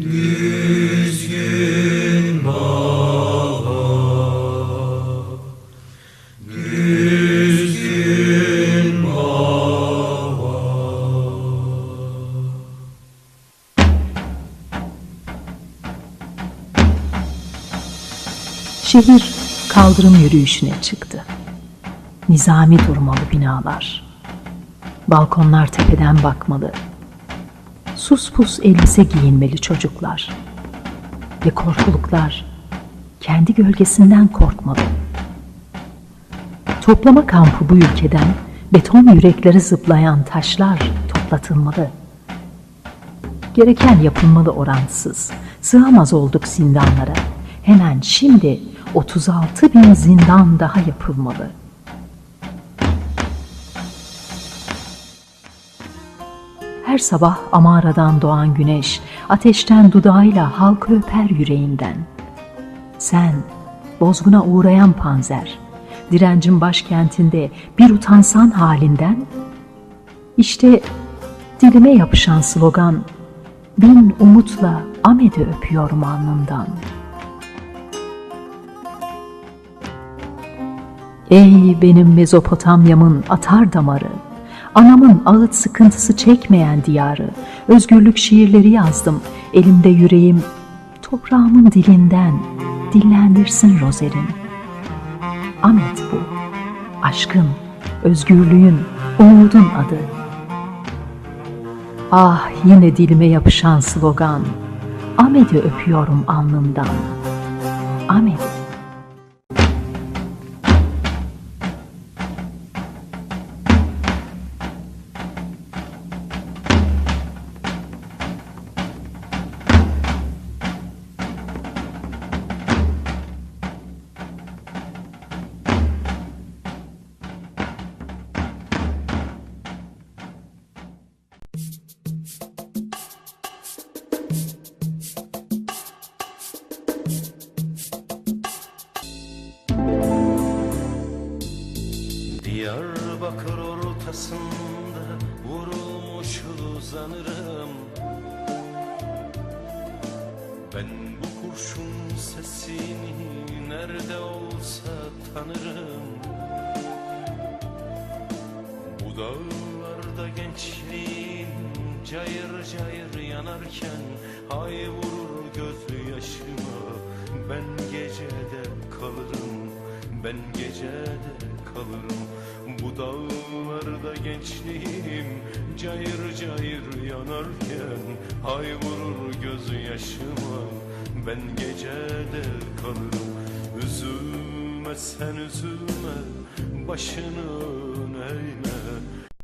Düzgün baba Düzgün baba Şehir kaldırım yürüyüşüne çıktı. Nizami durmalı binalar. Balkonlar tepeden bakmalı. Sus pus elbise giyinmeli çocuklar. Ve korkuluklar kendi gölgesinden korkmalı. Toplama kampı bu ülkeden beton yürekleri zıplayan taşlar toplatılmalı. Gereken yapılmalı orantısız. Sığamaz olduk zindanlara. Hemen şimdi 36 bin zindan daha yapılmalı. Her sabah Amara'dan doğan güneş, ateşten dudağıyla halkı öper yüreğinden. Sen, bozguna uğrayan panzer, direncin başkentinde bir utansan halinden, işte dilime yapışan slogan, bin umutla Amed'i öpüyorum alnımdan. Ey benim Mezopotamya'mın atar damarı, anamın ağıt sıkıntısı çekmeyen diyarı, özgürlük şiirleri yazdım, elimde yüreğim, toprağımın dilinden dillendirsin rozerin. Ahmet bu, aşkın, özgürlüğün, umudun adı. Ah yine dilime yapışan slogan, Ahmet'i öpüyorum alnımdan. Ahmet. Diyarbakır ortasında vurulmuş uzanırım Ben bu kurşun sesini nerede olsa tanırım. Bu gençliğim cayır cayır yanarken Ay vurur gözyaşıma ben gecede kalırım Ben gecede kalırım. Bu dağlarda gençliğim cayır cayır yanarken Ay vurur gözyaşıma ben gecede kalırım. Üzülme sen üzülme başını eğme